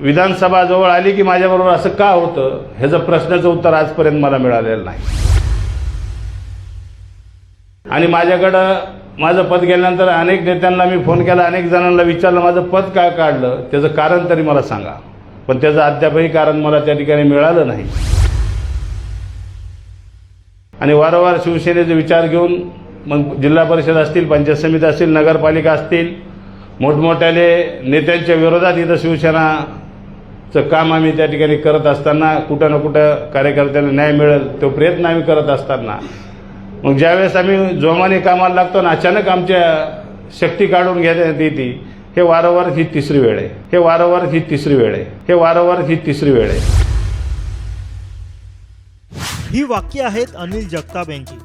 विधानसभा जवळ आली की माझ्याबरोबर असं का होतं? ह्याचं प्रश्नाचं उत्तर आजपर्यंत मला मिळालेलं नाही. आणि माझ्याकडं माझं पद गेल्यानंतर अनेक नेत्यांना मी फोन केला अनेक जणांना विचारलं माझं पद का काढलं? त्याचं कारण तरी मला सांगा. पण त्याचं अद्यापही कारण मला त्या ठिकाणी मिळालं नाही. आणि वारंवार शिवसेनेचे विचार घेऊन मग जिल्हा परिषद असतील पंचायत समिती असतील नगरपालिका असतील मोठमोठ्याले नेत्यांच्या विरोधात इथं शिवसेना चं काम आम्ही त्या ठिकाणी करत असताना कुठं ना कुठं कार्यकर्त्यांना न्याय मिळेल तो प्रयत्न आम्ही करत असताना. मग ज्यावेळेस आम्ही जोमाने कामाला लागतो ना अचानक आमच्या शक्ती काढून घेण्यात येते. हे वारंवार ही तिसरी वेळ आहे. हे वारंवार ही तिसरी वेळ आहे. हे वारंवार ही तिसरी वेळ आहे. ही वाक्य आहेत अनिल जगताप यांची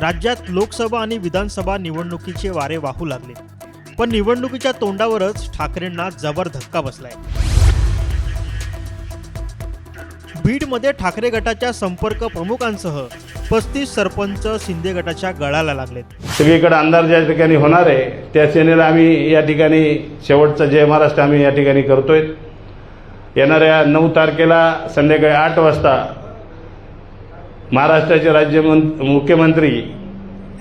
राज्यात लोकसभा आणि विधानसभा निवडणुकीचे वारे वाहू लागले. पण निवडणुकीच्या तोंडावरच ठाकरेंना जबर धक्का बसलाय. बीडमध्ये ठाकरे गटाच्या संपर्क प्रमुखांसह पस्तीस सरपंच शिंदे गटाच्या गळाला लागलेत. सगळीकडे आमदार ज्या ठिकाणी होणार आहे त्या सेनेला आम्ही या ठिकाणी शेवटचा जय महाराष्ट्र आम्ही या ठिकाणी करतोय. येणाऱ्या नऊ तारखेला संध्याकाळी आठ वाजता महाराष्ट्राचे राज्यमं मुख्यमंत्री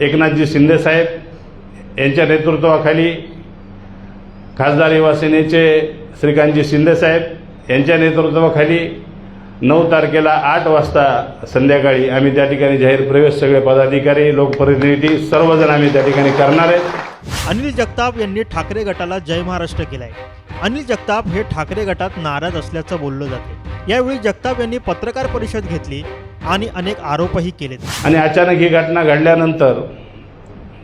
एकनाथजी शिंदेसाहेब यांच्या नेतृत्वाखाली खासदार युवा सेनेचे श्रीकांतजी शिंदेसाहेब यांच्या नेतृत्वाखाली नऊ तारखेला आठ वाजता संध्याकाळी आम्ही त्या ठिकाणी जाहीर प्रवेश सगळे पदाधिकारी लोकप्रतिनिधी सर्वजण आम्ही त्या ठिकाणी करणार आहेत अनिल जगताप यांनी ठाकरे गटाला जय महाराष्ट्र केलाय. अनिल जगताप हे ठाकरे गटात नाराज असल्याचं बोललं जाते यावेळी जगताप यांनी पत्रकार परिषद घेतली आणि अनेक आरोपही केलेत. आणि अचानक ही घटना घडल्यानंतर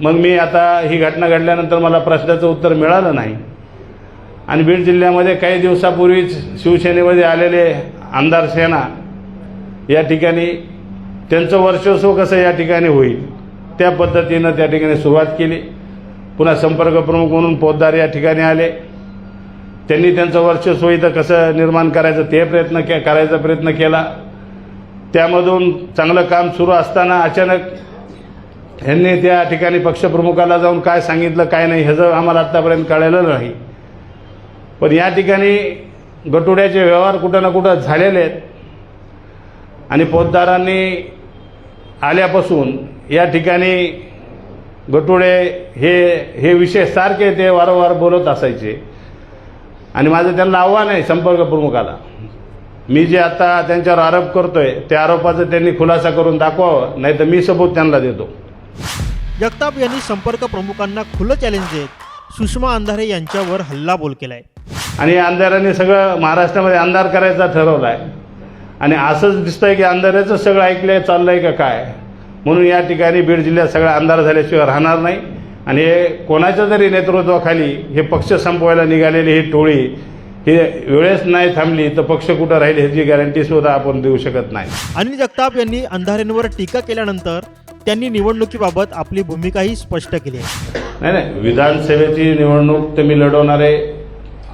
मग मी आता ही घटना घडल्यानंतर मला प्रश्नाचं उत्तर मिळालं नाही. आणि बीड जिल्ह्यामध्ये काही दिवसापूर्वीच शिवसेनेमध्ये आलेले आमदार सेना या ठिकाणी त्यांचं वर्चस्व कसं या ठिकाणी होईल त्या पद्धतीनं त्या ठिकाणी सुरुवात केली. पुन्हा संपर्क प्रमुख म्हणून पोद्दार या ठिकाणी आले. त्यांनी त्यांचं वर्चस्व इथं कसं निर्माण करायचं ते प्रयत्न के करायचा प्रयत्न केला. त्यामधून चांगलं काम सुरू असताना अचानक यांनी त्या ठिकाणी पक्षप्रमुखाला जाऊन काय सांगितलं काय नाही ह्याचं आम्हाला आत्तापर्यंत कळलेलं नाही. पण या ठिकाणी गटुड्याचे व्यवहार कुठं ना कुठं झालेले आहेत. आणि पोतदारांनी आल्यापासून या ठिकाणी गटुडे हे हे विषय सारखे ते वारंवार बोलत असायचे. आणि माझं त्यांना आव्हान आहे संपर्क प्रमुखाला मी जे आता त्यांच्यावर आरोप करतोय त्या आरोपाचं त्यांनी खुलासा करून दाखवावं नाही तर मी सबूत त्यांना देतो. जगताप यांनी संपर्क प्रमुखांना खुलं चॅलेंज देत सुषमा अंधारे यांच्यावर हल्लाबोल केलाय. आणि या अंधाराने सगळं महाराष्ट्रामध्ये अंधार करायचा ठरवला आहे आणि असंच दिसतंय की अंधाराचं सगळं ऐकलंय चाललंय का काय? म्हणून या ठिकाणी बीड जिल्ह्यात सगळा अंधार झाल्याशिवाय राहणार नाही. आणि हे कोणाच्या जरी नेतृत्वाखाली हे पक्ष संपवायला निघालेली ही टोळी ही वेळेस नाही थांबली तर पक्ष कुठं राहील ह्याची गॅरंटी सुद्धा आपण देऊ शकत नाही. अनिल जगताप यांनी अंधारेंवर टीका केल्यानंतर त्यांनी निवडणुकीबाबत आपली भूमिकाही स्पष्ट केली आहे. नाही नाही विधानसभेची निवडणूक तर मी लढवणार आहे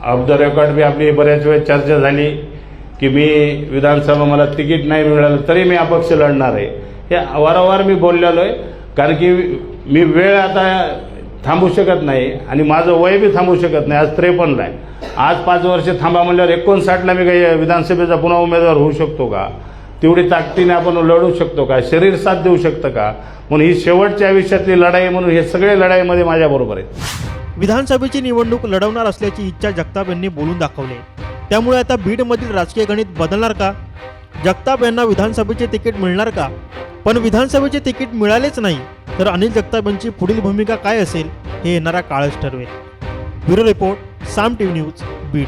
ऑफ द रेकॉर्ड बी आपली बऱ्याच वेळ चर्चा झाली की मी विधानसभा मला तिकीट नाही मिळालं तरी मी अपक्ष लढणार आहे. हे वारंवार मी बोललेलो आहे कारण की मी वेळ आता थांबू शकत नाही आणि माझं वय बी थांबू शकत नाही आज त्रेपन्न आहे. आज पाच वर्ष थांबा म्हणल्यावर एकोणसाठला मी काही विधानसभेचा पुन्हा उमेदवार होऊ शकतो का? तेवढी ताकदीने आपण लढू शकतो का? शरीर साथ देऊ शकतं का? म्हणून ही शेवटच्या आयुष्यातली लढाई म्हणून हे सगळे लढाईमध्ये माझ्याबरोबर आहेत. विधानसभेची निवडणूक लढवणार असल्याची इच्छा जगताप यांनी बोलून दाखवली. त्यामुळे आता बीडमधील राजकीय गणित बदलणार का? जगताप यांना विधानसभेचे तिकीट मिळणार का? पण विधानसभेचे तिकीट मिळालेच नाही तर अनिल जगताप यांची पुढील भूमिका काय असेल हे येणारा काळच ठरवेल. Bureau report Saam TV news Beed.